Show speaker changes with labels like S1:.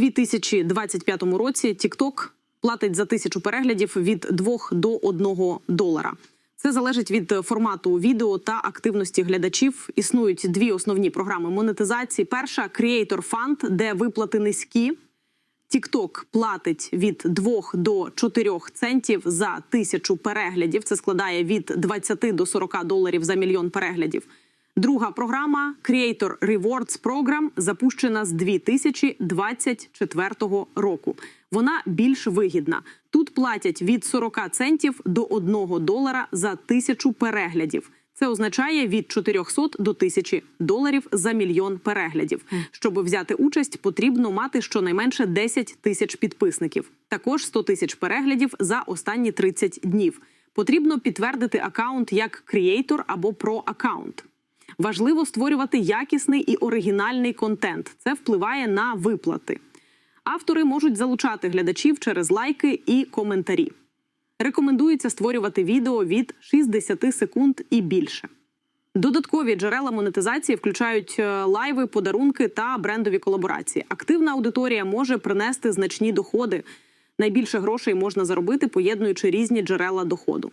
S1: 2025 році TikTok платить за тисячу переглядів від 2 до 1 долара. Це залежить від формату відео та активності глядачів. Існують дві основні програми монетизації. Перша Creator Fund, де виплати низькі. TikTok платить від 2 до 4 центів за тисячу переглядів. Це складає від 20 до 40 доларів за мільйон переглядів. Друга програма Creator Rewards Program запущена з 2024 року. Вона більш вигідна. Тут платять від 40 центів до 1 долара за тисячу переглядів. Це означає від 400 до 1000 доларів за мільйон переглядів. Щоб взяти участь, потрібно мати щонайменше 10 тисяч підписників. Також 100 тисяч переглядів за останні 30 днів. Потрібно підтвердити акаунт як креатор або про акаунт. Важливо створювати якісний і оригінальний контент. Це впливає на виплати. Автори можуть залучати глядачів через лайки і коментарі. Рекомендується створювати відео від 60 секунд і більше. Додаткові джерела монетизації включають е, лайви, подарунки та брендові колаборації. Активна аудиторія може принести значні доходи. Найбільше грошей можна заробити, поєднуючи різні джерела доходу.